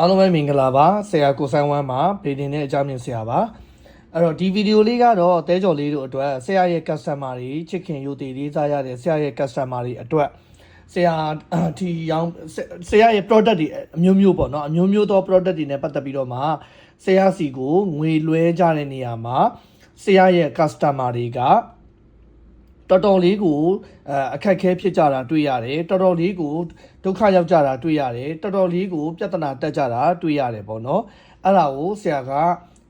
အားလုံးပဲမင်္ဂလာပါဆရာကိုဆိုင်ဝမ်းပါဗေဒင်နဲ့အကြမ်းမြင်ဆရာပါအဲ့တော့ဒီဗီဒီယိုလေးကတော့တဲကြော်လေးတို့အတွက်ဆရာရဲ့ customer တွေချစ်ခင်ယူတည်လေးစားရတဲ့ဆရာရဲ့ customer တွေအတွက်ဆရာဒီရောင်းဆရာရဲ့ product တွေအမျိုးမျိုးပေါ့နော်အမျိုးမျိုးသော product တွေနဲ့ပတ်သက်ပြီးတော့မှဆရာစီကိုငွေလွှဲကြတဲ့နေရာမှာဆရာရဲ့ customer တွေကတော်တော်လေးကိုအဲအခက်အခဲဖြစ်ကြတာတွေ့ရတယ်တော်တော်လေးကို ဒုက္ခရောက်ကြတာတွေ့ရတယ်တော်တော်လေးကိုပြဿနာတက်ကြတာတွေ့ရတယ်ပေါ့နော်အဲ့ဒါကိုဆရာက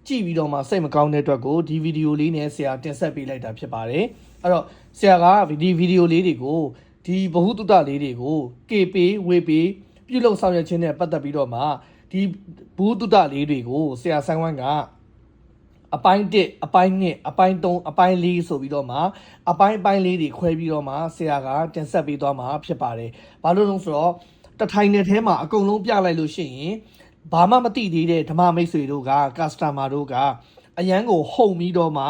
ကြည့်ပြီးတော့မှစိတ်မကောင်းတဲ့အတွက်ကိုဒီဗီဒီယိုလေးနဲ့ဆရာတင်ဆက်ပေးလိုက်တာဖြစ်ပါတယ်အဲ့တော့ဆရာကဒီဗီဒီယိုလေးတွေကိုဒီဘ ഹു တုတလေးတွေကိုကေပေးဝေပေးပြုလုပ်ဆောင်ရွက်ခြင်းနဲ့ပတ်သက်ပြီးတော့မှဒီဘ ഹു တုတလေးတွေကိုဆရာဆိုင်ဝမ်က အပိုင်း1အပိုင်း2အပိုင်း3အပိုင်း4ဆိုပြီးတော့မှအပိုင်းအပိုင်းလေးတွေခွဲပြီးတော့မှဆရာကတင်ဆက်ပေးသွားမှာဖြစ်ပါတယ်။ဘာလို့လဲဆိုတော့တထိုင်နယ်ထဲမှာအကုန်လုံးပြလိုက်လို့ရှိရင်ဘာမှမသိသေးတဲ့ဓမ္မမိတ်ဆွေတို့က customer တို့ကအရန်ကိုဟုန်ပြီးတော့မှ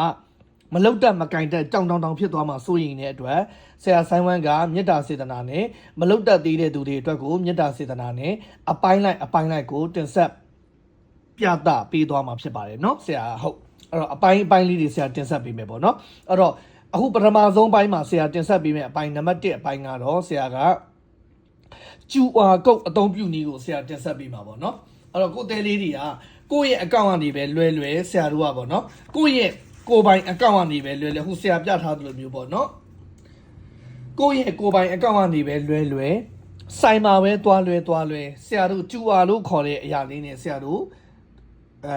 မလုတ်တက်မကင်တက်ကြောင်တောင်တောင်ဖြစ်သွားမှာစိုးရင်တဲ့အတွက်ဆရာဆိုင်ဝမ်ကမေတ္တာစေတနာနဲ့မလုတ်တက်သေးတဲ့သူတွေအတွက်ကိုမေတ္တာစေတနာနဲ့အပိုင်းလိုက်အပိုင်းလိုက်ကိုတင်ဆက် ပြသပေးသွားမှာဖြစ်ပါတယ်เนาะဆရာဟုတ် အဲ့တော့အပိုင်းအပိုင်းလေးတွေဆရာတင်ဆက်ပေးမယ်ပေါ့နော်အဲ့တော့အခုပထမဆုံးပိုင်းမှာဆရာတင်ဆက်ပေးမယ့်အပိုင်းနံပါတ်1အပိုင်းကတော့ဆရာက QR code အသုံးပြုနည်းကိုဆရာတင်ဆက်ပေးမှာပေါ့နော်အဲ့တော့ကိုယ်သေးလေးတွေကကိုယ့်ရဲ့အကောင့်ကနေပဲလွယ်လွယ်ဆရာတို့ကပေါ့နော်ကိုယ့်ရဲ့ကိုပိုင်အကောင့်ကနေပဲလွယ်လွယ်ခုဆရာပြထားသလိုမျိုးပေါ့နော်ကိုယ့်ရဲ့ကိုပိုင်အကောင့်ကနေပဲလွယ်လွယ်ဆိုင်မှာပဲတွားလွယ်တွားလွယ်ဆရာတို့ QR လို့ခေါ်တဲ့အရာလေးနဲ့ဆရာတို့အဲ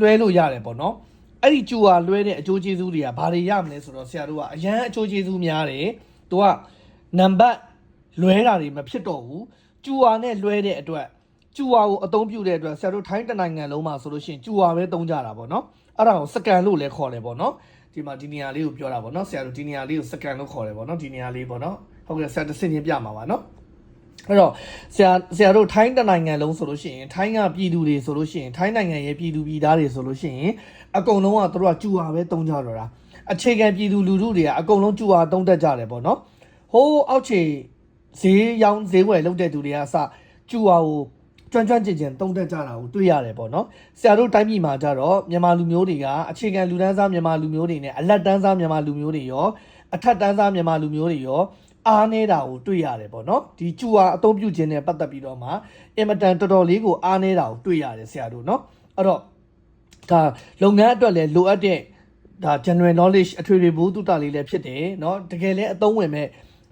လွှဲလို့ရတယ်ပေါ့နော် အဲ့ဒီကျူဟာလွှဲတဲ့အကျိုးကျေးဇူးတွေကဘာတွေရမလဲဆိုတော့ဆရာတို့ကအရန်အကျိုးကျေးဇူးများတယ်သူကနံပါတ်လွှဲတာတွေမဖြစ်တော့ဘူးကျူဟာနဲ့လွှဲတဲ့အတွက်ကျူဟာကိုအသုံးပြုတဲ့အတွက်ဆရာတို့ထိုင်းတနိုင်ငံလုံးမှာဆိုလို့ရှိရင်ကျူဟာပဲသုံးကြတာပေါ့နော်အဲ့ဒါကိုစကန်လို့လည်းခေါ်တယ်ပေါ့နော်ဒီမှာဒီနေရာလေးကိုပြောတာပေါ့နော်ဆရာတို့ဒီနေရာလေးကိုစကန်လို့ခေါ်တယ်ပေါ့နော်ဒီနေရာလေးပေါ့နော်ဟုတ်ကဲ့ဆရာတစ်စင်းချင်းပြမှာပါနော် အဲ့တော့ဆရာဆရာတို့ထိုင်းတနိုင်ငံလုံးဆိုလို့ရှိရင်ထိုင်းကပြည်သူတွေဆိုလို့ရှိရင်ထိုင်းနိုင်ငံရဲ့ပြည်သူပြည်သားတွေဆိုလို့ရှိရင်အကုန်လုံးကသူတို့ကကျူဟာပဲတုံးကြတော့တာအခြေခံပြည်သူလူထုတွေကအကုန်လုံးကျူဟာတုံးတက်ကြတယ်ပေါ့နော်ဟိုးအောက်ခြေဈေးရောင်းဈေးဝယ်လုပ်တဲ့သူတွေကအစကျူဟာကိုကျွမ်းကျွမ်းကျင်ကျင်တုံးတက်ကြတာကိုတွေ့ရတယ်ပေါ့နော်ဆရာတို့တိုင်းပြည်မှာကြတော့မြန်မာလူမျိုးတွေကအခြေခံလူတန်းစားမြန်မာလူမျိုးတွေနဲ့အလက်တန်းစားမြန်မာလူမျိုးတွေရောအထက်တန်းစားမြန်မာလူမျိုးတွေရော အားနေတာကိုတွေ့ရတယ်ပေါ့နော်ဒီကျူဟာအသုံးပြုခြင်းနဲ့ပတ်သက်ပြီးတော့မှအင်မတန်တော်တော်လေးကိုအားနေတာကိုတွေ့ရတယ်ဆရာတို့နော်အဲ့တော့ဒါလုပ်ငန်းအတွက်လည်းလိုအပ်တဲ့ဒါ general knowledge အထွေထွေဘုသူတ္တလေးလည်းဖြစ်တယ်เนาะတကယ်လည်းအသုံးဝင်မဲ့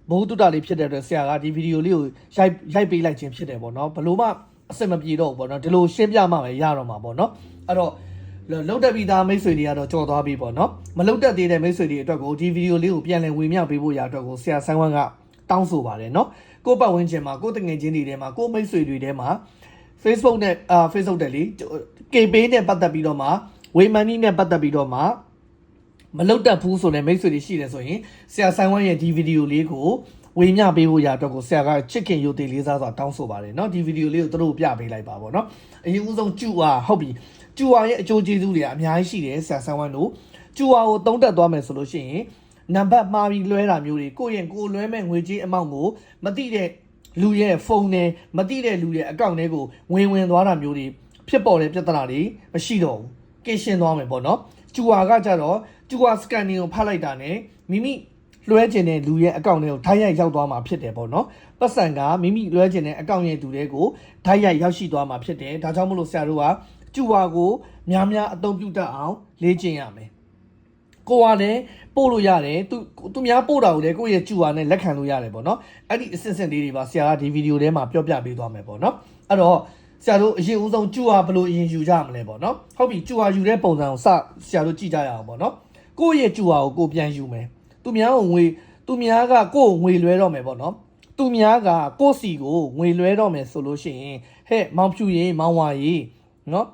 ဘုသူတ္တလေးဖြစ်တဲ့အတွက်ဆရာကဒီဗီဒီယိုလေးကိုရိုက်ရိုက်ပေးလိုက်ခြင်းဖြစ်တယ်ပေါ့เนาะဘလို့မှအဆင်မပြေတော့ဘူးပေါ့เนาะဒီလိုရှင်းပြမှပဲရတော့မှာပေါ့เนาะအဲ့တော့ လုတ်တက်ပြီးသားမိတ်ဆွေတွေကတော့ကြော်သွားပြီပေါ့နော်မလုတ်တက်သေးတဲ့မိတ်ဆွေတွေအတွက်ကိုဒီဗီဒီယိုလေးကိုပြန်လည်ဝေမျှပေးဖို့ရအတွက်ကိုဆရာဆိုင်ဝမ်ကတောင်းဆိုပါတယ်နော်ကိုယ့်ပတ်ဝန်းကျင်မှာကိုယ့်တငယ်ချင်းတွေထဲမှာကိုယ့်မိတ်ဆွေတွေထဲမှာ Facebook နဲ့အာ Facebook တက်လေ KPay နဲ့ပတ်သက်ပြီးတော့မှဝေမန်နီနဲ့ပတ်သက်ပြီးတော့မှမလုတ်တက်ဘူးဆိုတဲ့မိတ်ဆွေတွေရှိတယ်ဆိုရင်ဆရာဆိုင်ဝမ်ရဲ့ဒီဗီဒီယိုလေးကိုဝေမျှပေးဖို့ရအတွက်ကိုဆရာကချစ်ခင်ရုပ်သေးလေးစားစွာတောင်းဆိုပါတယ်เนาะဒီဗီဒီယိုလေးကိုသူတို့ပြပေးလိုက်ပါပေါ့เนาะအရင်ဦးဆုံးကျူဟာဟုတ်ပြီ ကျူဟာရဲ့အကျိုးကျေးဇူးတွေကအများကြီးရှိတယ်ဆရာဆိုင်ဝမ်တို့ကျူဟာကိုသုံးတက်သွားမယ်ဆိုလို့ရှိရင်နံပါတ်မှားပြီးလွှဲတာမျိုးတွေကိုယ့်ရဲ့ကိုယ်လွှဲမဲ့ငွေကြေးအမောင့်ကိုမသိတဲ့လူရဲ့ဖုန်းနဲ့မသိတဲ့လူရဲ့အကောင့်ထဲကိုဝင်ဝင်သွားတာမျိုးတွေဖြစ်ပေါ်တဲ့ပြဿနာတွေမရှိတော့ဘူးကင်းရှင်းသွားမယ်ပေါ့နော်ကျူဟာကကြတော့ကျူဟာစကန်နင်ကိုဖတ်လိုက်တာနဲ့မိမိလွှဲကျင်တဲ့လူရဲ့အကောင့်တွေကိုဓာတ်ရိုက်ရောက်သွားမှာဖြစ်တယ်ပေါ့နော်ပတ်စံကမိမိလွှဲကျင်တဲ့အကောင့်ရဲ့သူတွေကိုဓာတ်ရိုက်ရောက်ရှိသွားမှာဖြစ်တယ်ဒါကြောင့်မလို့ဆရာတို့က ကျူဝါကိုများများအသုံးပြုတတ်အောင်လေ့ကျင့်ရမယ်ကိုကလည်းပို့လို့ရတယ်သူသူများပို့တာကိုလည်းကိုယ့်ရဲ့ကျူဝါနဲ့လက်ခံလို့ရတယ်ပေါ့နော်အဲ့ဒီအစစ်စစ်လေးတွေပါဆရာကဒီဗီဒီယိုထဲမှာပြောပြပေးသွားမယ်ပေါ့နော်အဲ့တော့ဆရာတို့အရင်ဦးဆုံးကျူဝါဘယ်လိုအရင်ယူကြမလဲပေါ့နော်ဟုတ်ပြီကျူဝါယူတဲ့ပုံစံကိုစဆရာတို့ကြည့်ကြရအောင်ပေါ့နော်ကိုယ့်ရဲ့ကျူဝါကိုကိုယ်ပြန်ယူမယ်သူများကိုငွေသူများကကိုယ်ကိုငွေလွှဲတော့မယ်ပေါ့နော်သူများကကိုယ့်စီကိုငွေလွှဲတော့မယ်ဆိုလို့ရှိရင်ဟဲ့မောင်ဖြူရေမောင်ဝါရေနော်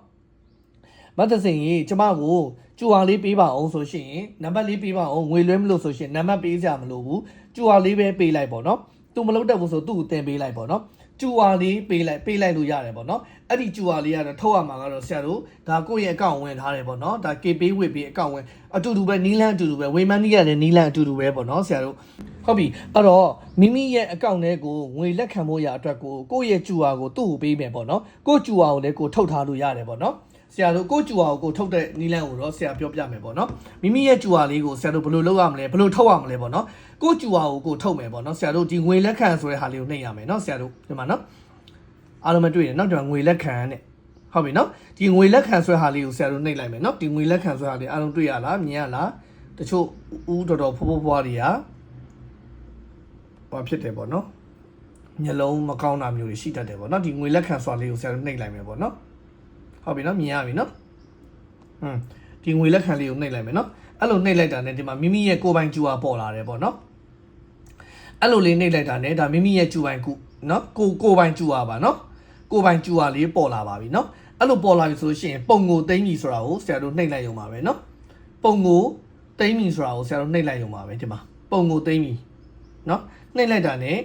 မတ်တစင်ရေကျမကိုကျူဟာလေးပေးပါအောင်ဆိုရှင်နံပါတ်လေးပေးပါအောင်ငွေလွှဲမလို့ဆိုရှင်နံပါတ်ပေးကြမလို့ဘူးကျူဟာလေးပဲပေးလိုက်ပေါ့နော်သူမလုပ်တတ်ဘူးဆိုသူ့ကိုတင်ပေးလိုက်ပေါ့နော်ကျူဝါလေးပေးလိုက်ပေးလိုက်လို့ရတယ်ပေါ့နော်အဲ့ဒီကျူဝါလေးကတော့ထုတ်ရမှာကတော့ဆရာတို့ဒါကိုယ့်ရဲ့အကောင့်ဝင်ထားတယ်ပေါ့နော်ဒါ KP ဝစ်ပြီးအကောင့်ဝင်အတူတူပဲနီလန်းအတူတူပဲဝေမန်နီးရလည်းနီလန်းအတူတူပဲပေါ့နော်ဆရာတို့ဟုတ်ပြီအဲ့တော့မိမိရဲ့အကောင့်ထဲကိုငွေလက်ခံဖို့ရအတွက်ကိုကိုယ့်ရဲ့ကျူဝါကိုသူ့ကိုပေးမယ်ပေါ့နော်ကိုယ့်ကျူဝါကိုလည်းကိုထုတ်ထားလို့ရတယ်ပေါ့နော် ဆရာတို့ကိုကျူဝါကိုထုတ်တဲ့နီလန်းကိုတော့ဆရာပြောပြမယ်ပေါ့နော်မိမိရဲ့ကျူဝါလေးကိုဆရာတို့ဘယ်လိုလုပ်ရမလဲဘယ်လိုထုတ်ရမလဲပေါ့နော်ကိုကျူဝါကိုကိုထုတ်မယ်ပေါ့နော်ဆရာတို့ဒီငွေလက်ခံဆိုတဲ့ဟာလေးကိုနှိပ်ရမယ်နော်ဆရာတို့ဒီမှာနော်အားလုံးမတွေ့ရနော်ဒီမှာငွေလက်ခံနဲ့ဟုတ်ပြီနော်ဒီငွေလက်ခံဆိုတဲ့ဟာလေးကိုဆရာတို့နှိပ်လိုက်မယ်နော်ဒီငွေလက်ခံဆိုတဲ့ဟာလေးအားလုံးတွေ့ရလားမြင်ရလားတချို့ဦးတော်တော်ဖိုးဖိုးဖွားတွေကဘာဖြစ်တယ်ပေါ့နော်မျက်လုံးမကောင်းတာမျိုးတွေရှိတတ်တယ်ပေါ့နော်ဒီငွေလက်ခံဆိုတာလေးကိုဆရာတို့နှိပ်လိုက်မယ်ပေါ့နော် ဟုတ်ပြီနော်မြင်ရပြီနော်ဟွန်းဒီငွေလက်ခံလေးကိုနှိပ်လိုက်မယ်နော်အဲ့လိုနှိပ်လိုက်တာနဲ့ဒီမှာမိမိရဲ့ကိုယ်ပိုင်ကျူဟာပေါ်လာတယ်ပေါ့နော်အဲ့လိုလေးနှိပ်လိုက်တာနဲ့ဒါမိမိရဲ့ကျူပိုင်ကုနော်ကိုကိုယ်ပိုင်ကျူဟာပါနော်ကိုယ်ပိုင်ကျူဟာလေးပေါ်လာပါပြီနော်အဲ့လိုပေါ်လာပြီဆိုလို့ရှိရင်ပုံကိုသိမ့်ပြီဆိုတာကိုဆရာတို့နှိပ်လိုက်ရုံပါပဲနော်ပုံကိုသိမ့်ပြီဆိုတာကိုဆရာတို့နှိပ်လိုက်ရုံပါပဲဒီမှာပုံကိုသိမ့်ပြီနော်နှိပ်လိုက်တာနဲ့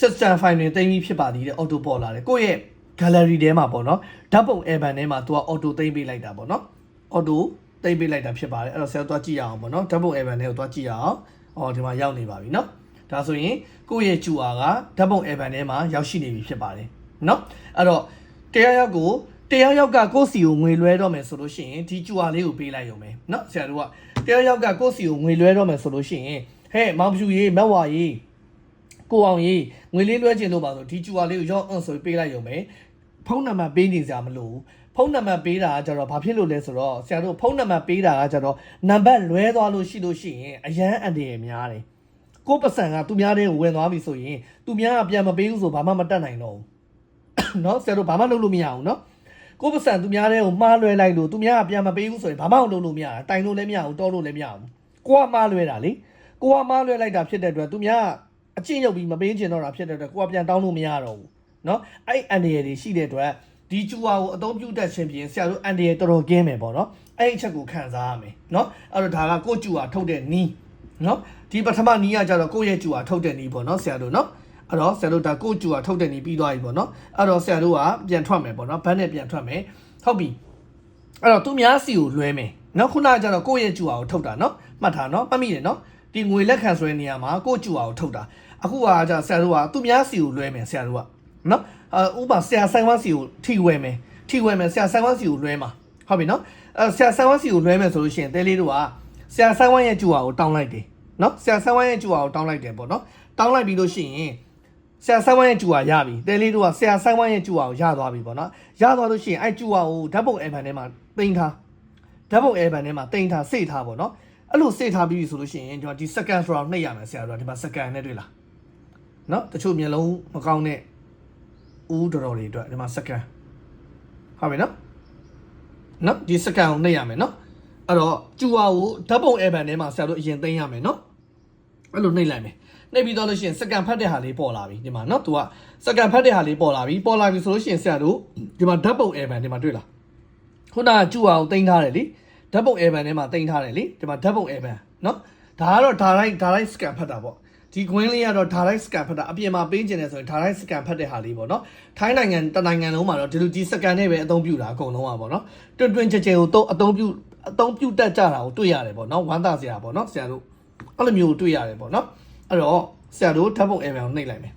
system file တွေသိမ်းပြီးဖြစ်ပါသေးတယ် auto ပေါ်လာတယ်ကိုယ့်ရဲ့ gallery ထဲမှာပေါ့နော်ဓာတ်ပုံ album ထဲမှာ तू က auto သိမ့်ပေးလိုက်တာပေါ့နော် auto သိမ့်ပေးလိုက်တာဖြစ်ပါတယ်အဲ့တော့ဆရာတို့ကြည့်ရအောင်ပေါ့နော်ဓာတ်ပုံ album ထဲကိုသွားကြည့်ရအောင်ဟောဒီမှာရောက်နေပါပြီနော်ဒါဆိုရင်ကိုယ့်ရဲ့ကျူအားကဓာတ်ပုံ album ထဲမှာရောက်ရှိနေပြီဖြစ်ပါတယ်နော်အဲ့တော့တရားရောက်ကိုတရားရောက်ကကိုယ့်စီကိုငွေလွှဲတော့မယ်ဆိုလို့ရှိရင်ဒီကျူအားလေးကိုပေးလိုက်ရုံပဲနော်ဆရာတို့ကတရားရောက်ကကိုယ့်စီကိုငွေလွှဲတော့မယ်ဆိုလို့ရှိရင်ဟဲ့မောင်ဖြူရေးမက်ဝါရေးကိုအောင်ရေးငွေလေးလွှဲခြင်းလို့ပါဆိုဒီကျူအားလေးကိုရော့အွန်ဆိုပေးလိုက်ရုံပဲ ဖုန်းနံပါတ်ပေးနေစရာမလိုဘူးဖုန်းနံပါတ်ပေးတာကကြတော့ဘာဖြစ်လို့လဲဆိုတော့ဆရာတို့ဖုန်းနံပါတ်ပေးတာကကြတော့နံပါတ်လွဲသွားလို့ရှိလို့ရှိရင်အရန်အန်တရယ်များတယ်ကိုယ့်ပတ်စံကသူများတဲ့ကိုဝင်သွားပြီဆိုရင်သူများကပြန်မပေးဘူးဆိုဘာမှမတတ်နိုင်တော့ဘူးเนาะဆရာတို့ဘာမှလုပ်လို့မရအောင်เนาะကိုယ့်ပတ်စံသူများတဲ့ကိုမှားလွဲလိုက်လို့သူများကပြန်မပေးဘူးဆိုရင်ဘာမှမလုပ်လို့မရတာတိုင်လို့လည်းမရဘူးတောလို့လည်းမရဘူးကိုကမှားလွဲတာလေကိုကမှားလွဲလိုက်တာဖြစ်တဲ့အတွက်သူများက အချင်းရုပ်ပြီးမပေးချင်တော့တာဖြစ်တဲ့အတွက်ကိုကပြန်တောင်းလို့မရတော့ဘူး နော်အဲ့အန်ဒီရယ်တွေရှိတဲ့အတွက်ဒီကျူဝါကိုအသုံးပြုတတ်ခြင်းဖြင့်ဆရာတို့အန်ဒီရယ်တော်တော်ကင်းမယ်ပေါ့နော်အဲ့အချက်ကိုခံစားရမယ်နော်အဲ့တော့ဒါကကိုကျူဝါထုတ်တဲ့နီးနော်ဒီပထမနီးကကြတော့ကိုရဲ့ကျူဝါထုတ်တဲ့နီးပေါ့နော်ဆရာတို့နော်အဲ့တော့ဆရာတို့ဒါကိုကျူကထုတ်တဲ့နေပြီးသွားပြီပေါ့နော်အဲ့တော့ဆရာတို့ကပြန်ထွက်မယ်ပေါ့နော်ဘန်းနဲ့ပြန်ထွက်မယ်ဟုတ်ပြီအဲ့တော့သူများစီကိုလွှဲမယ်နော်ခုနကကျတော့ကိုယ့်ရဲ့ကျူအောင်ထုတ်တာနော်မှတ်ထားနော်ပတ်မိတယ်နော်ဒီငွေလက်ခံဆွဲနေရမှာကိုယ့်ကျူအောင်ထုတ်တာအခုကကျဆရာတို့ကသူများစီကိုလွှဲမယ်ဆရာတို့က နော်ဥပမာဆရာဆိုင်ဝမ်စီကိုထီဝယ်မယ်ထီဝယ်မယ်ဆရာဆိုင်ဝမ်စီကိုလွှဲမှာဟုတ်ပြီနော်အဲဆရာဆိုင်ဝမ်စီကိုလွှဲမယ်ဆိုလို့ရှိရင်တဲလေးတို့ကဆရာဆိုင်ဝမ်ရဲ့ကျူဟာကိုတောင်းလိုက်တယ်နော်ဆရာဆိုင်ဝမ်ရဲ့ကျူဟာကိုတောင်းလိုက်တယ်ပေါ့နော်တောင်းလိုက်ပြီးလို့ရှိရင်ဆရာဆိုင်ဝမ်ရဲ့ကျူဟာရပြီတဲလေးတို့ကဆရာဆိုင်ဝမ်ရဲ့ကျူဟာကိုရသွားပြီပေါ့နော်ရသွားလို့ရှိရင်အဲကျူဟာကိုဓာတ်ပုံအဲဘန်ထဲမှာတင်ထားဓာတ်ပုံအဲဘန်ထဲမှာတင်ထားစိတ်ထားပေါ့နော်အဲ့လိုစိတ်ထားပြီးပြီဆိုလို့ရှိရင်ကျွန်တော်ဒီ second round နှိပ်ရမယ်ဆရာတို့ကဒီမှာ second နဲ့တွေ့လားနော်တချို့မျက်လုံးမကောင်းတဲ့ ဦးတော်တော်လေးအတွက်ဒီမှာစကန်ဟုတ်ပြီနော်နော်ဒီစကန်ကိုနှိပ်ရမယ်နော်အဲ့တော့ကျူဝါကိုဓာတ်ပုံ app ထဲမှာဆရာတို့အရင်သိမ်းရမယ်နော်အဲ့လိုနှိပ်လိုက်မယ်နှိပ်ပြီးတော့လို့ရှိရင်စကန်ဖတ်တဲ့ဟာလေးပေါ်လာပြီဒီမှာနော်သူကစကန်ဖတ်တဲ့ဟာလေးပေါ်လာပြီပေါ်လာပြီဆိုလို့ရှိရင်ဆရာတို့ဒီမှာဓာတ်ပုံ app ထဲမှာတွေ့လားခုနကကျူဝါကိုသိမ်းထားတယ်လေဓာတ်ပုံ app ထဲမှာသိမ်းထားတယ်လေဒီမှာဓာတ်ပုံ app နော်ဒါကတော့ဒါလိုက်ဒါလိုက်စကန်ဖတ်တာပေါ့ ဒီ green လေးကတော့ direct scan ဖတ်တာအပြင်မှာပေးကျင်တယ်ဆိုရင် direct scan ဖတ်တဲ့ဟာလေးပေါ့နော်ထိုင်းနိုင်ငံတနိုင်ငံလုံးမှာတော့ဒီလိုဒီ scan နဲ့ပဲအသုံးပြုတာအကုန်လုံးอ่ะပေါ့နော်တွင်တွင်ကြဲကြဲကိုတော့အသုံးပြုအသုံးပြုတတ်ကြတာကိုတွေ့ရတယ်ပေါ့နော်ဝမ်းသာစရာပေါ့နော်ဆရာတို့အဲ့လိုမျိုးတွေ့ရတယ်ပေါ့နော်အဲ့တော့ဆရာတို့ဓာတ်ပုံ email ကိုနှိပ်လိုက်မယ်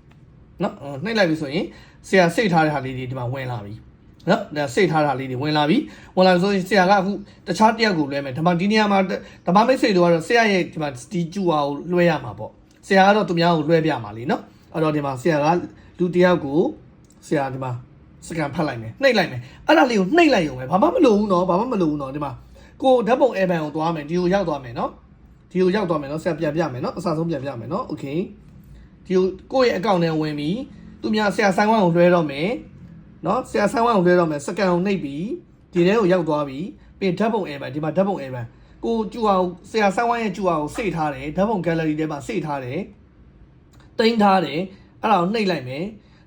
နော်နှိပ်လိုက်ပြီဆိုရင်ဆရာစိတ်ထားတဲ့ဟာလေးတွေဒီမှာဝင်လာပြီနော်ဒါစိတ်ထားတာလေးတွေဝင်လာပြီဝင်လာပြီဆိုရင်ဆရာကအခုတခြားတယောက်ကိုလွှဲမယ်ဒါမှဒီနေရာမှာဓမ္မမိတ်ဆွေတို့ကတော့ဆရာရဲ့ဒီမှာဒီကျူဝါကိုလွှဲရမှာပေါ့ ဆရာကတော့သူများကိုလွှဲပြမှာလीနော်အဲ့တော့ဒီမှာဆရာကလူတယောက်ကိုဆရာဒီမှာစကန်ဖတ်လိုက်မယ်နှိပ်လိုက်မယ်အဲ့ဒါလေးကိုနှိပ်လိုက်ရုံပဲဘာမှမလုပ်ဘူးနော်ဘာမှမလုပ်ဘူးနော်ဒီမှာကိုဓာတ်ပုံအဲဘန်ကိုသွားမယ်ဒီကိုရောက်သွားမယ်နော်ဒီကိုရောက်သွားမယ်နော်ဆရာပြန်ပြမယ်နော်အစားဆုံးပြန်ပြမယ်နော်โอเคဒီကိုကိုယ့်ရဲ့အကောင့်ထဲဝင်ပြီးသူများဆရာဆိုင်ဝမ်ကိုလွှဲတော့မယ် နော်ဆရာဆန်းဝမ်းကိုလွှဲတော့မယ်စကန်ကိုနှိပ်ပြီးဒီထဲကိုရောက်သွားပြီးပြီးဓာတ်ပုံအဲဘန်ဒီမှာဓာတ်ပုံအဲဘန် ကိုကျူအောင်ဆရာဆန်းဝမ်းရဲ့ကျူအောင်စိတ်ထားတယ်ဓာတ်ပုံ gallery ထဲမှာစိတ်ထားတယ်တင်ထားတယ်အဲ့ဒါကိုနှိပ်လိုက်မယ်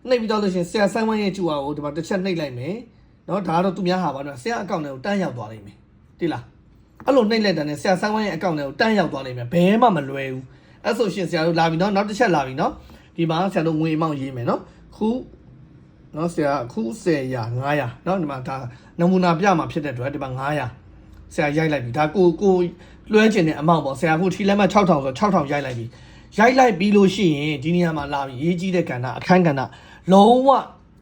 နှိပ်ပြီးတော့လို့ရှရင်ဆရာဆန်းဝမ်းရဲ့ကျူအောင်ကိုဒီမှာတစ်ချက်နှိပ်လိုက်မယ်နော်ဒါကတော့သူများဟာပါတော့ဆရာအကောင့်ထဲကိုတန်းရောက်သွားလိမ့်မယ်တိလားအဲ့လိုနှိပ်လိုက်တဲ့နဲ့ဆရာဆန်းဝမ်းရဲ့အကောင့်ထဲကိုတန်းရောက်သွားလိမ့်မယ်ဘယ်မှမလွယ်ဘူးအဲ့ဆိုရှင်ဆရာတို့လာပြီနော်နောက်တစ်ချက်လာပြီနော်ဒီမှာဆရာတို့ငွေအမောင့်ရေးမယ်နော်ခုနော်ဆရာခု10ရာ900နော်ဒီမှာဒါနမူနာပြမှာဖြစ်တဲ့အတွက်ဒီမှာ900 ဆရာရိုက်လိုက်ပြီဒါကိုကိုလွှဲကျင်တဲ့အမောင့်ပေါ့ဆရာခုထီလက်မှတ်6000ဆို6000ရိုက်လိုက်ပြီရိုက်လိုက်ပြီးလို့ရှိရင်ဒီနေရာမှာလာပြီးရေးကြီးတဲ့ကဏ္ဍအခန်းကဏ္ဍလုံးဝ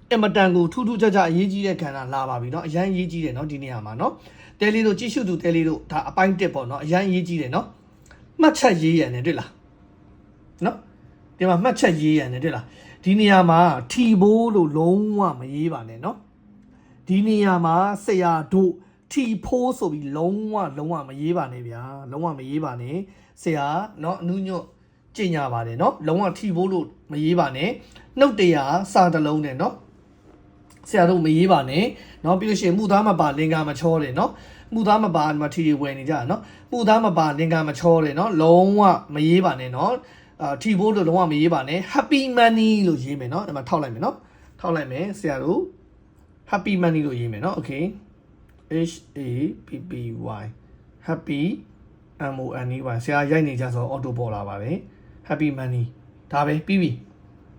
အင်မတန်ကိုထူးထူးခြားခြားအရေးကြီးတဲ့ကဏ္ဍလာပါပြီเนาะအရန်ရေးကြီးတယ်เนาะဒီနေရာမှာเนาะတဲလေးတို့ကြည့်ရှုသူတဲလေးတို့ဒါအပိုင်းတစ်ပေါ့เนาะအရန်ရေးကြီးတယ်เนาะမှတ်ချက်ရေးရံနေတွေ့လားเนาะဒီမှာမှတ်ချက်ရေးရံနေတွေ့လားဒီနေရာမှာထီဘိုးလို့လုံးဝမရေးပါနဲ့เนาะဒီနေရာမှာဆရာတို့ ထီဖိုးဆိုပြီးလုံးဝလုံးဝမရေးပါနဲ့ဗျာလုံးဝမရေးပါနဲ့ဆရာเนาะအနုညွတ်ကြင်ညာပါတယ်เนาะလုံးဝထီဖိုးလို့မရေးပါနဲ့နှုတ်တရားစာတစ်လုံးနဲ့เนาะ ဆရာတို့မရေးပါနဲ့เนาะပြီးလို့ရှိရင်မှုသားမပါလင်္ကာမချောတယ်เนาะမှုသားမပါဒီမှာထီတွေဝယ်နေကြတာเนาะမှုသားမပါလင်္ကာမချောတယ်เนาะလုံးဝမရေးပါနဲ့เนาะအာထီဘိုးတို့လုံးဝမရေးပါနဲ့ happy money လို့ရေးမယ်เนาะဒီမှာထောက်လိုက်မယ်เนาะထောက်လိုက်မယ်ဆရာတို့ happy money လို့ရေးမယ်เนาะ okay h a p p y happy m o n e y ဆရာရိုက်နေကြဆို auto ပေါ်လာပါတယ် happy money ဒါပဲပြီးပြီ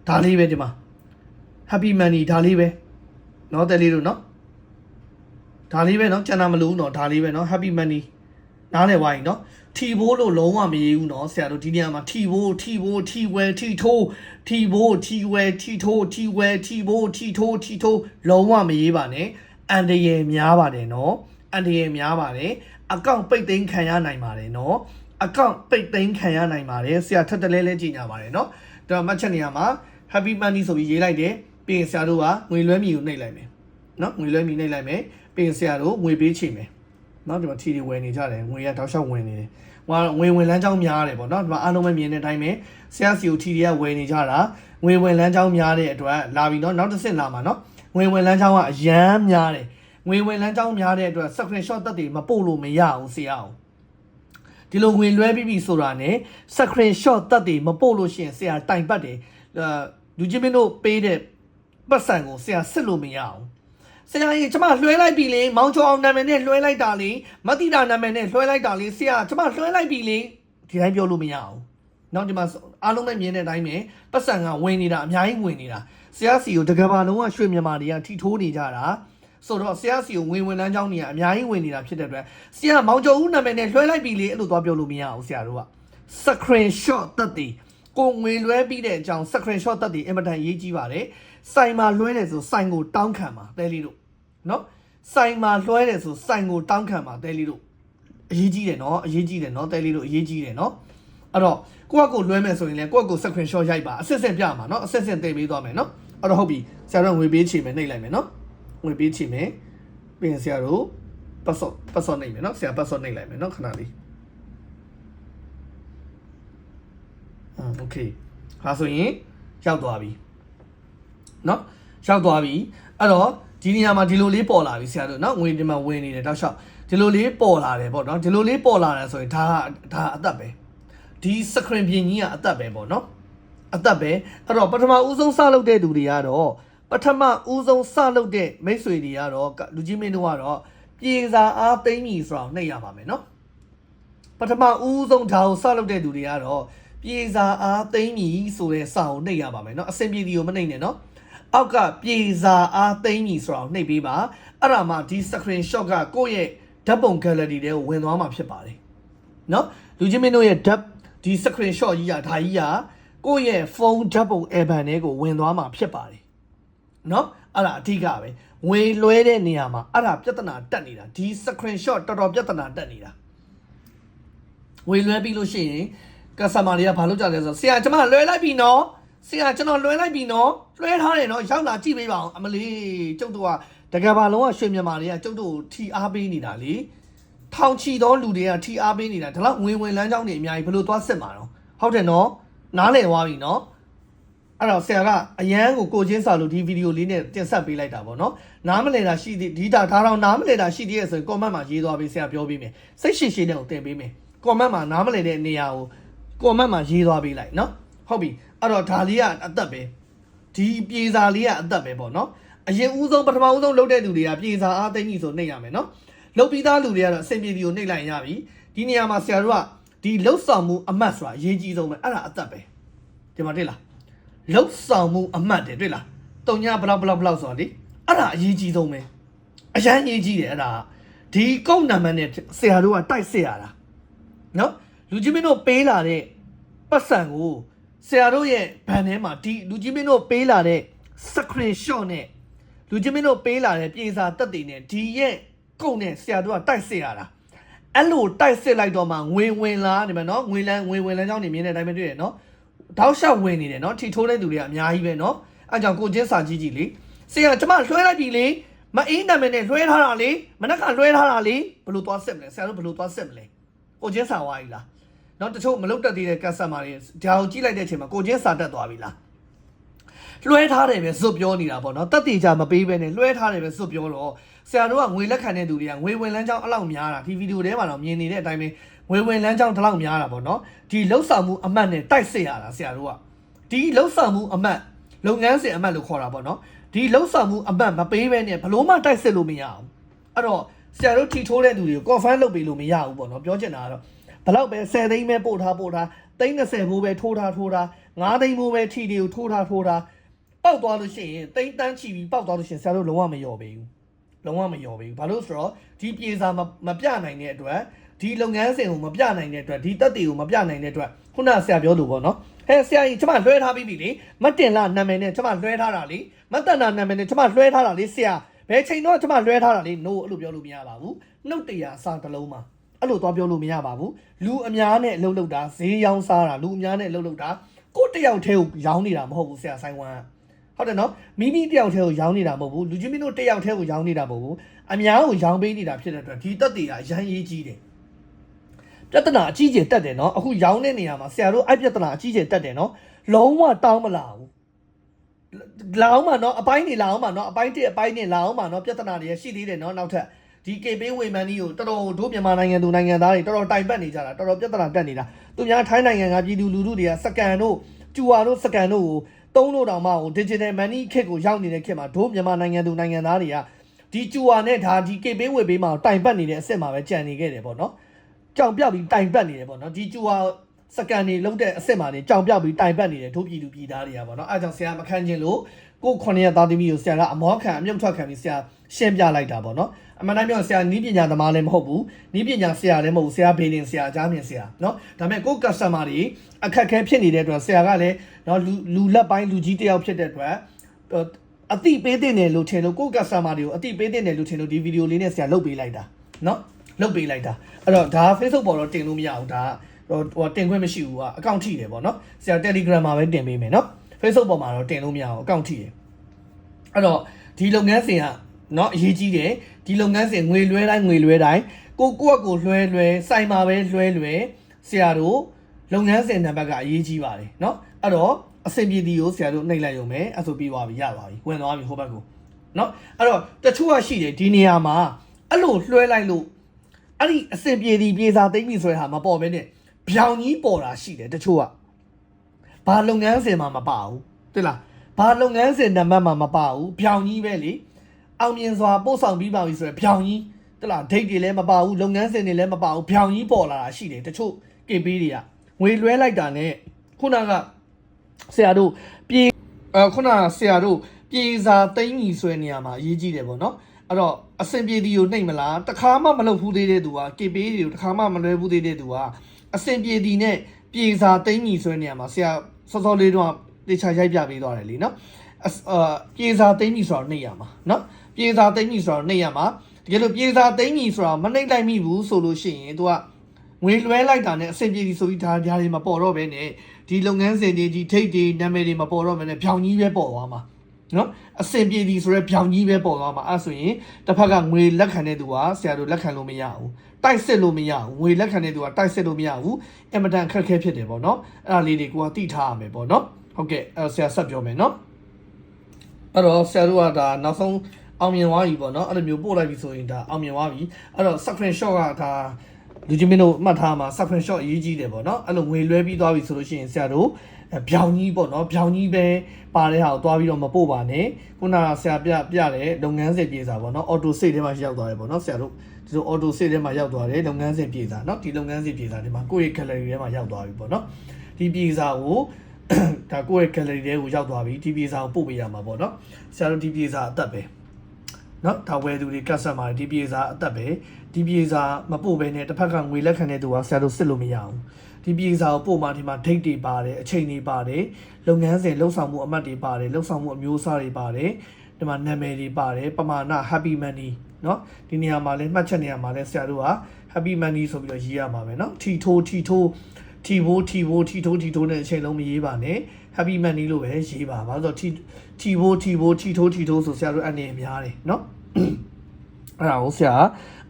ဒါလေးပဲဒီမှာ happy money ဒါလေးပဲ เนาะတဲ့လေးတို့เนาะဒါလေးပဲเนาะကျန်တာမလို့เนาะဒါလေးပဲเนาะ happy money နားလည်သွားပြီเนาะထီဘိုးလို့လုံးဝမရေးဘူးเนาะဆရာတို့ဒီနေရာမှာထီဘိုးထီဘိုးထီဝဲထီထိုးထီဘိုးထီဝဲထီထိုးထီဝဲထီဘိုးထီထိုးထီထိုးလုံးဝမရေးပါနဲ့ အန္တရာယ်များပါတယ်နော်အန္တရာယ်များပါတယ်အကောင့်ပိတ်သိမ်းခံရနိုင်ပါတယ်နော်အကောင့်ပိတ်သိမ်းခံရနိုင်ပါတယ်ဆရာထပ်တလဲလဲကြည်ညာပါတယ်နော်ဒါမှတ်ချက်နေရာမှာ happy money ဆိုပြီးရေးလိုက်တယ်ပြီးရင်ဆရာတို့ကငွေလွှဲမြည်ကိုနှိပ်လိုက်မယ်နော်ငွေလွှဲမြည်နှိပ်လိုက်မယ်ပြီးရင်ဆရာတို့ငွေပေးချေမယ်နော်ဒီမှာ ठी တွေဝင်နေကြတယ်ငွေရတောက်လျှောက်ဝင်နေတယ်ဟိုကငွေဝင်လမ်းကြောင်းများတယ်ပေါ့နော်ဒီမှာအားလုံးပဲမြင်တဲ့အတိုင်းပဲဆရာစီကို ठी တွေကဝင်နေကြတာငွေဝင်လမ်းကြောင်းများတဲ့အတွက်လာပြီနော်နောက်တစ်ဆင့်လာမှာနော် ငွေဝင်လမ်းကြောင်းကအရန်များတယ်ငွေဝင်လမ်းကြောင်းများတဲ့အတွက် screenshot တက်တွေမပို့လို့မရအောင်ဆရာအောင်ဒီလိုငွေလွှဲပြီးပြီဆိုတာနဲ့ screenshot တက်တွေမပို့လို့ရှိရင်ဆရာတိုင်ပတ်တယ်အာလူချင်းမင်းတို့ပေးတဲ့ပတ်စံကိုဆရာစစ်လို့မရအောင်ဆရာကြီးကျမလွှဲလိုက်ပြီလေမောင်ကျော်အောင်နာမည်နဲ့လွှဲလိုက်တာလေမတိတာနာမည်နဲ့လွှဲလိုက်တာလေဆရာကျမလွှဲလိုက်ပြီလေဒီတိုင်းပြောလို့မရအောင်နောက်ဒီမှာအားလုံးပဲမြင်တဲ့အတိုင်းပဲပတ်စံကဝင်နေတာအများကြီးဝင်နေတာ ဆရာစီကိုတကဘာလုံးကရွှေမြန်မာတွေကထိထိုးနေကြတာဆိုတော့ဆရာစီကိုဝင်ဝင်လန်းချောင်းနေရအများကြီးဝင်နေတာဖြစ်တဲ့အတွက်ဆရာမောင်ကျော်ဦးနာမည်နဲ့လွှဲလိုက်ပြီလေအဲ့လိုသွားပြောလို့မရအောင်ဆရာတို့က screenshot တက်တည်ကိုငွေလွှဲပြီးတဲ့အကြောင်း screenshot တက်တည်အင်မတန်ရေးကြီးပါတယ်စိုင်မှာလွှဲတယ်ဆိုစိုင်ကိုတောင်းခံပါတဲလေးတို့နော်စိုင်မှာလွှဲတယ်ဆိုစိုင်ကိုတောင်းခံပါတဲလေးတို့အရေးကြီးတယ်နော်အရေးကြီးတယ်နော်တဲလေးတို့အရေးကြီးတယ်နော်အဲ့တော့ကိုယ့်အကိုလွှဲမယ်ဆိုရင်လည်းကိုယ့်အကို screen shot ရိုက်ပါအစစ်စစ်ပြမှာနော်အစစ်စစ်တင်ပေးသွားမယ်နော် အဲ့တော့ဟုတ်ပြီဆရာတို့ငွေပေးချေမယ်နှိပ်လိုက်မယ်နော်ငွေပေးချေမယ်ပြီးရင်ဆရာတို့ပတ်စော့ပတ်စော့နှိပ်မယ်နော်ဆရာပတ်စော့နှိပ်လိုက်မယ်နော်ခဏလေးအာโอเคဟာဆိုရင်ရောက်သွားပြီ เนาะရောက်သွားပြီအဲ့တော့ဒီနေရာမှာဒီလိုလေးပေါ်လာပြီဆရာတို့เนาะငွေဒီမှာဝင်နေတယ်တောက်လျှောက်ဒီလိုလေးပေါ်လာတယ်ပေါ့เนาะဒီလိုလေးပေါ်လာတယ်ဆိုရင်ဒါကဒါအသက်ပဲဒီ screen ပြင်ကြီးကအသက်ပဲပေါ့เนาะ အသက်ပဲအဲ့တော့ပထမဦးဆုံးစလုပ်တဲ့သူတွေကတော့ပထမဦးဆုံးစလုပ်တဲ့မိတ်ဆွေတွေကတော့လူကြီးမင်းတို့ကတော့ပြေစာအားသိမ့်ပြီဆိုတော့နှိပ်ရပါမယ်နော်ပထမဦးဆုံးဒါကိုစလုပ်တဲ့သူတွေကတော့ပြေစာအားသိမ့်ပြီဆိုတဲ့စာကိုနှိပ်ရပါမယ်နော်အဆင်ပြေဒီကိုမနှိပ်နဲ့နော်အောက်ကပြေစာအားသိမ့်ပြီဆိုတော့နှိပ်ပေးပါအဲ့ဒါမှဒီ screen shot ကကိုယ့်ရဲ့ဓာတ်ပုံ gallery ထဲကိုဝင်သွားမှာဖြစ်ပါတယ်နော်လူချင်းမင်းတို့ရဲ့ဓာတ်ဒီ screen shot ကြီးကဒါကြီးက ကိုယ့်ရဲ့ဖုန်းဓာတ်ပုံ album ထဲကိုဝင်သွားမှာဖြစ်ပါတယ်เนาะအဲ့ဒါအဓိကပဲငွေလွှဲတဲ့နေရာမှာအဲ့ဒါပြဿနာတက်နေတာဒီ screen shot တော်တော်ပြဿနာတက်နေတာငွေလွှဲပြီးလို့ရှိရင် customer တွေကဘာလုပ်ကြလဲဆိုတော့ဆရာကျွန်မလွှဲလိုက်ပြီနော်ဆရာကျွန်တော်လွှဲလိုက်ပြီနော်လွှဲထားတယ်နော်ရောက်လာကြည့်ပေးပါအောင်အမလေးကျုပ်တို့ကတကယ်ပါလုံးကရွှေမြန်မာတွေကကျုပ်တို့ကိုထီအားပေးနေတာလေထောင်ချီသောလူတွေကထီအားပေးနေတာဒါတော့ငွေဝင်လမ်းကြောင်းတွေအများကြီးဘယ်လိုသွားစစ်မှာတော့ဟုတ်တယ်နော် နားလည်သွားပြီနော်အဲ့တော့ဆရာကအရန်ကိုကိုချင်းစာလို့ဒီဗီဒီယိုလေးနဲ့တင်ဆက်ပေးလိုက်တာပေါ့နော်နားမလည်တာရှိသေးဒီတာဒါတော့နားမလည်တာရှိသေးရဲ့ဆိုရင် comment မှာရေးသွားပေးဆရာပြောပေးမယ်စိတ်ရှိရှိနဲ့ကိုတင်ပေးမယ် comment မှာနားမလည်တဲ့နေရာကို comment မှာရေးသွားပေးလိုက်နော်ဟုတ်ပြီအဲ့တော့ဒါလေးကအသက်ပဲဒီပြေစာလေးကအသက်ပဲပေါ့နော်အရင်ဦးဆုံးပထမဦးဆုံးလုပ်တဲ့လူတွေကပြေစာအားသိမ့်ပြီဆိုနှိပ်ရမယ်နော်လုပ်ပြီးသားလူတွေကတော့အဆင်ပြေဒီကိုနှိပ်လိုက်ရပြီဒီနေရာမှာဆရာတို့က ဒီလှုပ်ဆောင်မှုအမှတ်ဆိုတာအရေးကြီးဆုံးပဲအဲ့ဒါအသက်ပဲဒီမှာတွေ့လားလှုပ်ဆောင်မှုအမှတ်တယ်တွေ့လားတုံညာဘလောက်ဘလောက်ဘလောက်ဆိုတာလေအဲ့ဒါအရေးကြီးဆုံးပဲအရန်အရေးကြီးတယ်အဲ့ဒါဒီကုတ်နံပါတ်နဲ့ဆရာတို့ကတိုက်စစ်ရတာနော်လူကြီးမင်းတို့ပေးလာတဲ့ပတ်စံကိုဆရာတို့ရဲ့ဘန်ထဲမှာဒီလူကြီးမင်းတို့ပေးလာတဲ့ screen shot နဲ့လူကြီးမင်းတို့ပေးလာတဲ့ပြေစာတက်တွေနဲ့ဒီရဲ့ကုတ်နဲ့ဆရာတို့ကတိုက်စစ်ရတာ အဲ့လိုတိုက်စစ်လိုက်တော့မှငွေဝင်လာနေမှာနော်ငွေလန်းငွေဝင်လန်းကြောင်းနေမြင်တဲ့အတိုင်းပဲတွေ့ရနော်တောက်လျှောက်ဝင်နေတယ်နော်ထီထိုးတဲ့သူတွေကအများကြီးပဲနော်အဲကြောင့်ကိုချင်းစာကြီးကြီးလေဆရာကျမလွှဲလိုက်ပြီလေမအေးနာမည်နဲ့လွှဲထားတာလေမနက်ကလွှဲထားတာလေဘယ်လိုသွားစစ်မလဲဆရာတို့ဘယ်လိုသွားစစ်မလဲကိုချင်းစာဝါကြီးလားနော်တချို့မလုတ်တက်သေးတဲ့ကတ်ဆက်မာတွေဒါကိုကြည့်လိုက်တဲ့အချိန်မှာကိုချင်းစာတက်သွားပြီလား လွှဲထားတယ်ပဲဇွတ်ပြောနေတာပေါ့နော်တက်တေချာမပေးဘဲနဲ့လွှဲထားတယ်ပဲဇွတ်ပြောတော့ဆရာတို့ကငွေလက်ခံတဲ့သူတွေကငွေဝင်လန်းချောင်းအလောက်များတာဒီဗီဒီယိုထဲမှာတော့မြင်နေတဲ့အတိုင်းပဲငွေဝင်လန်းချောင်းဒီလောက်များတာပေါ့နော်ဒီလှုပ်ဆောင်မှုအမှတ်နဲ့တိုက်စစ်ရတာဆရာတို့ကဒီလှုပ်ဆောင်မှုအမှတ်လုပ်ငန်းစဉ်အမှတ်လို့ခေါ်တာပေါ့နော်ဒီလှုပ်ဆောင်မှုအမှတ်မပေးဘဲနဲ့ဘလို့မှတိုက်စစ်လို့မရအောင်အဲ့တော့ဆရာတို့ထီထိုးတဲ့သူတွေကို confirm လုပ်ပေးလို့မရဘူးပေါ့နော်ပြောချင်တာကတော့ဘလောက်ပဲ10သိန်းပဲပို့ထားပို့ထားသိန်း30ဘိုးပဲထိုးထားထိုးထား9သိန်းဘိုးပဲထီတွေကိုထိုးထားထိုးထား ပောက်သွားလို့ရှိရင်သိန်းတန်းချီပြီးပောက်သွားလို့ရှိရင်ဆရာတို့လုံးဝမလျော်ပေးဘူးလုံးဝမလျော်ပေးဘူးဘာလို့ဆိုတော့ဒီပြေစာမမပြနိုင်တဲ့အတွက်ဒီလုပ်ငန်းစဉ်ကိုမပြနိုင်တဲ့အတွက်ဒီတက်တွေကိုမပြနိုင်တဲ့အတွက်ခုနဆရာပြောလို့ပေါ့နော်ဟဲ့ဆရာကြီးကျမလွှဲထားပြီးပြီလေမတင်လာနာမည်နဲ့ကျမလွှဲထားတာလေမတန်တာနာမည်နဲ့ကျမလွှဲထားတာလေဆရာဘယ်ချိန်တော့ကျမလွှဲထားတာလေ no အဲ့လိုပြောလို့မရပါဘူးနှုတ်တရားစာတစ်လုံးမှာအဲ့လိုသွားပြောလို့မရပါဘူးလူအများနဲ့အလုပ်လုပ်တာဈေးရောင်းစားတာလူအများနဲ့အလုပ်လုပ်တာကိုယ့်တယောက်တည်းကိုရောင်းနေတာမဟုတ်ဘူးဆရာဆိုင်ဝမ် ဟုတ်တယ်နော်မိမိတယောက်တည်းကိုရောင်းနေတာမဟုတ်ဘူးလူချင်းမင်းတို့တယောက်တည်းကိုရောင်းနေတာမဟုတ်ဘူးအများကိုရောင်းပေးနေတာဖြစ်တဲ့အတွက်ဒီတက်တွေကရမ်းရေးကြီးတယ်ပြဿနာအကြီးကျယ်တက်တယ်နော်အခုရောင်းတဲ့နေရာမှာဆရာတို့အဲ့ပြဿနာအကြီးကျယ်တက်တယ်နော်လုံးဝတောင်းမလာဘူးလာအောင်မှာနော်အပိုင်းနေလာအောင်မှာနော်အပိုင်းတစ်အပိုင်းနဲ့လာအောင်မှာနော်ပြဿနာတွေရရှိသေးတယ်နော်နောက်ထပ်ဒီကေပေးဝေမန်ကြီးကိုတော်တော်တို့မြန်မာနိုင်ငံသူနိုင်ငံသားတွေတော်တော်တိုင်ပတ်နေကြတာတော်တော်ပြဿနာတက်နေတာသူများထိုင်းနိုင်ငံကပြည်သူလူထုတွေကစကန်တို့ကျူဝါတို့စကန်တို့ကို တုံးလို့တောင်မှဟို digital money ခက်ကိုရောက်နေတဲ့ခက်မှာတို့မြန်မာနိုင်ငံသူနိုင်ငံသားတွေကဒီကျူဝါနဲ့ဒါဒီကေပေးဝေပေးမှာတိုင်ပတ်နေတဲ့အစ်စ်မှာပဲကြံနေခဲ့တယ်ပေါ့နော်ကြောင်ပြောက်ပြီးတိုင်ပတ်နေတယ်ပေါ့နော်ဒီကျူဟာစကန်နေလုံးတဲ့အစ်စ်မှာနေကြောင်ပြောက်ပြီးတိုင်ပတ်နေတယ်တို့ပြည်သူပြည်သားတွေကပေါ့နော်အဲဒါကြောင့်ဆရာမခန့်ချင်းလို့ ကိုခုနှစ်ရက်သားသမီးကိုဆရာကအမောခံအမြုပ်ထွက်ခံပြီးဆရာရှင်းပြလိုက်တာပေါ့နော်အမှန်တမ်းပြောရင်ဆရာနီးပညာသမားလည်းမဟုတ်ဘူးနီးပညာဆရာလည်းမဟုတ်ဘူးဆရာဘေးလင်ဆရာအကြမ်းမြင်ဆရာနော်ဒါပေမဲ့ကို customer တွေအခက်အခဲဖြစ်နေတဲ့အတွက်ဆရာကလည်းနော်လူလူလက်ပိုင်းလူကြီးတယောက်ဖြစ်တဲ့အတွက်ဟိုအတိပေးတဲ့နယ်လို့ထင်လို့ကို customer တွေကိုအတိပေးတဲ့နယ်လို့ထင်လို့ဒီဗီဒီယိုလေးနဲ့ဆရာလုပ်ပေးလိုက်တာနော်လုတ်ပေးလိုက်တာအဲ့တော့ဒါ Facebook ပေါ်တော့တင်လို့မရဘူးဒါဟိုဟိုတင်ခွင့်မရှိဘူးကအကောင့်ထိတယ်ပေါ့နော်ဆရာ Telegram မှာပဲတင်ပေးမယ်နော် Facebook ပေါ်မှာတော့တင်လို့မရဘူးအကောင့်ထိတယ်အဲ့တော့ဒီလုပ်ငန်းစဉ်ကနော်အရေးကြီးတယ်ဒီလုပ်ငန်းစဉ်ငွေလွှဲတိုင်းငွေလွှဲတိုင်းကိုကိုယ့်အကိုလွှဲလွှဲစိုင်မှာပဲလွှဲလွှဲဆရာတို့လုပ်ငန်းစဉ်နံပါတ်ကအရေးကြီးပါတယ်နော်အဲ့တော့အဆင်ပြေသည်ကိုဆရာတို့နှိပ်လိုက်ရုံပဲအဲ့ဆိုပြီးသွားပြီရပါပြီဝင်သွားပြီဟိုဘက်ကိုနော်အဲ့တော့တချို့ကရှိတယ်ဒီနေရာမှာအဲ့လိုလွှဲလိုက်လို့အဲ့ဒီအစင်ပြေဒီပြေစာသိမ့်ပြီဆိုတဲ့ဟာမပေါ်ဘဲနဲ့ဗျောင်ကြီးပေါ်တာရှိတယ်တချို့က ဘာလုပ်ငန်းစဉ်မှာမပါဘူးတွေ့လားဘာလုပ်ငန်းစဉ်နံပါတ်မှာမပါဘူးဗျောင်ကြီးပဲလေအောင်မြင်စွာပို့ဆောင်ပြီးပါပြီဆိုရယ်ဗျောင်ကြီးတွေ့လားဒိတ်တွေလည်းမပါဘူးလုပ်ငန်းစဉ်တွေလည်းမပါဘူးဗျောင်ကြီးပေါ်လာတာရှိတယ်တချို့ KB တွေကငွေလွှဲလိုက်တာနဲ့ခုနကဆရာတို့ပြေအဲခုနကဆရာတို့ပြေစာသိမ့်ကြီးဆွဲနေရမှာအရေးကြီးတယ်ပေါ့နော်အဲ့တော့အစင်ပြေဒီကိုနှိပ်မလားတခါမှမလုပ်ဘူးသေးတဲ့သူက KP တွေကိုတခါမှမလွဲဘူးသေးတဲ့သူကအစင်ပြေဒီနဲ့ပြေစာသိမ့်ညီဆွဲနေရမှာဆရာ စောစောလေးတော့တေချာရိုက်ပြပေးသွားတယ်လीနော်အစအာပြေစာသိမ့်ညီဆိုတော့နှိပ်ရမှာနော်ပြေစာသိမ့်ညီဆိုတော့နှိပ်ရမှာတကယ်လို့ပြေစာသိမ့်ညီဆိုတော့မနှိပ်လိုက်မိဘူးဆိုလို့ရှိရင် तू ကငွေလွှဲလိုက်တာနဲ့အစင်ပြေဒီဆိုပြီးဒါဒါတွေမပေါ်တော့ဘဲနဲ့ဒီလုပ်ငန်းစဉ်တွေဒီထိတ်တွေနာမည်တွေမပေါ်တော့ဘဲနဲ့ဖြောင်ကြီးပဲပေါ်သွားမှာနော်အစင်ပြေသည်ဆိုရဲဗျောင်ကြီးပဲပေါ်သွားမှာအဲ့ဆိုရင်တစ်ဖက်ကငွေလက်ခံတဲ့သူကဆရာတို့လက်ခံလို့မရဘူး တိုက်စစ်လို့မရဘူးငွေလက်ခံတဲ့သူကတိုက်စစ်လို့မရဘူးအင်မတန်ခက်ခဲဖြစ်တယ်ပေါ့နော်အဲ့ဒါလေးတွေကိုကတိထားရမယ်ပေါ့နော်ဟုတ်ကဲ့အဲ့ဆရာဆက်ပြောမယ်နော်အဲ့တော့ဆရာတို့ကဒါနောက်ဆုံးအောင်မြင်သွားပြီပေါ့နော်အဲ့လိုမျိုးပို့လိုက်ပြီဆိုရင်ဒါအောင်မြင်သွားပြီအဲ့တော့ screen shot ကဒါလူချင်းမင်းတို့မှတ်ထားမှာ screen shot အရေးကြီးတယ်ပေါ့နော်အဲ့လိုငွေလွှဲပြီးသွားပြီဆိုလို့ရှိရင်ဆရာတို့ ဗျောင်ကြီးပေါ့နော်ဗျောင်ကြီးပဲပါတဲ့ဟာကိုသွားပြီးတော့မပို့ပါနဲ့ခုနဆရာပြပြတဲ့လုပ်ငန်းစဉ်ပြေစာပေါ့နော်အော်တိုစိတ်ထဲမှာရောက်သွားတယ်ပေါ့နော်ဆရာတို့ဒီလိုအော်တိုစိတ်ထဲမှာရောက်သွားတယ်လုပ်ငန်းစဉ်ပြေစာနော်ဒီလုပ်ငန်းစဉ်ပြေစာဒီမှာကိုယ့်ရဲ့ gallery ထဲမှာရောက်သွားပြီပေါ့နော်ဒီပြေစာကိုဒါကိုယ့်ရဲ့ gallery ထဲကိုရောက်သွားပြီဒီပြေစာကိုပို့ပေးရမှာပေါ့နော်ဆရာတို့ဒီပြေစာအသက်ပဲနော်ဒါဝယ်သူတွေ customer တွေဒီပြေစာအသက်ပဲဒီပြေစာမပို့ဘဲနဲ့တစ်ဖက်ကငွေလက်ခံတဲ့သူကဆရာတို့စစ်လို့မရဘူး ဒီပြေစာကိုပို့မှဒီမှာ date တွေပါတယ်အချိန်တွေပါတယ်လုပ်ငန်းစဉ်လှုပ်ဆောင်မှုအမှတ်တွေပါတယ်လှုပ်ဆောင်မှုအမျိုးအစားတွေပါတယ်ဒီမှာနာမည်တွေပါတယ်ပမာဏ happy money เนาะဒီနေရာမှာလဲမှတ်ချက်နေရာမှာလဲဆရာတို့က happy money ဆိုပြီးတော့ရေးရမှာပဲเนาะထီထိုးထီထိုးထီဘိုးထီဘိုးထီထိုးထီထိုးနဲ့အချိန်လုံးမရေးပါနဲ့ happy money လို့ပဲရေးပါဘာလို့လဲဆိုတော့ထီထီဘိုးထီဘိုးထီထိုးထီထိုးဆိုဆရာတို့အနေနဲ့များတယ်เนาะ အဲ့ဒါကိုဆရာ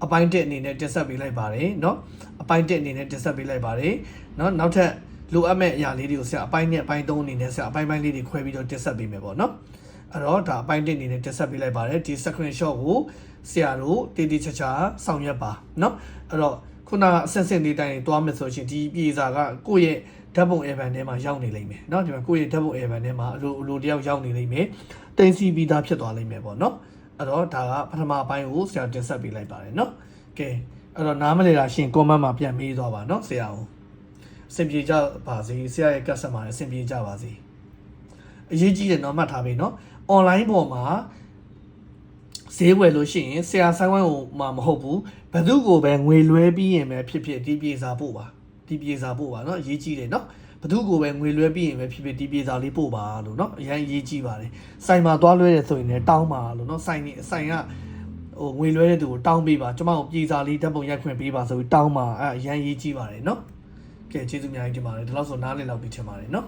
အပိုင်းတက်အနေနဲ့တက်ဆက်ပေးလိုက်ပါတယ်เนาะအပိုင်းတက်အနေနဲ့တက်ဆက်ပေးလိုက်ပါတယ် เนาะနောက်ထပ်လိုအပ်မဲ့အရာလေးတွေကိုဆရာအပိုင်းနဲ့အပိုင်းသုံးအနေနဲ့ဆရာအပိုင်းပိုင်းလေးတွေခွဲပြီးတော့တက်ဆက်ပေးမယ်ပေါ့เนาะအဲ့တော့ဒါအပိုင်းတက်အနေနဲ့တက်ဆက်ပေးလိုက်ပါတယ်ဒီ screenshot ကိုဆရာတို့တေးတေးချာချာဆောင်ရွက်ပါเนาะအဲ့တော့ခုနကအဆက်ဆက်လေးတိုင်းတွားမယ်ဆိုရှင်ဒီပြေစာကကိုယ့်ရဲ့ဓာတ်ပုံ evan ထဲမှာရောက်နေလိမ့်မယ်เนาะဒီမှာကိုယ့်ရဲ့ဓာတ်ပုံ evan ထဲမှာအလိုအလိုတယောက်ရောက်နေလိမ့်မယ်တင်စီပြီးသားဖြစ်သွားလိမ့်မယ်ပေါ့เนาะ အဲ့တော့ဒါကပထမပိုင်းကိုဆရာတင်ဆက်ပေးလိုက်ပါတယ်เนาะကဲအဲ့တော့နားမလဲတာရှင် comment မှာပြန်မေးသွားပါเนาะဆရာအောင် အဆင်ပြေကြပါစေဆရာရဲ့ customer လည်းအဆင်ပြေကြပါစေအရေးကြီးတယ်เนาะမှတ်ထားပေးเนาะ online ပေါ်မှာဈေးဝယ်လို့ရှိရင်ဆရာဆိုင်ဝိုင်းကိုမှမဟုတ်ဘူးဘယ်သူကိုပဲငွေလွှဲပြီးရင်ပဲဖြစ်ဖြစ်ဒီပြေစာပို့ပါဒီပြေစာပို့ပါเนาะအရေးကြီးတယ်เนาะဘသူကိုပဲငွေလွှဲပြီးရင်ပဲဖြစ်ဖြစ်ဒီပြေစာလေးပို့ပါလို့เนาะအရင်ရေးကြည့်ပါတယ်စိုင်မှာသွားလွှဲတယ်ဆိုရင်လည်းတောင်းပါလို့เนาะစိုင်နေစိုင်ကဟိုငွေလွှဲတဲ့သူကိုတောင်းပေးပါကျမကိုပြေစာလေးဓာတ်ပုံရိုက်ခွင့်ပေးပါဆိုပြီးတောင်းပါအဲအရင်ရေးကြည့်ပါတယ်เนาะ ကဲကျေးဇူးအများကြီးတင်ပါတယ်ဒီလောက်ဆိုနားလည်လောက်ပြီးချင်ပါတယ်နော်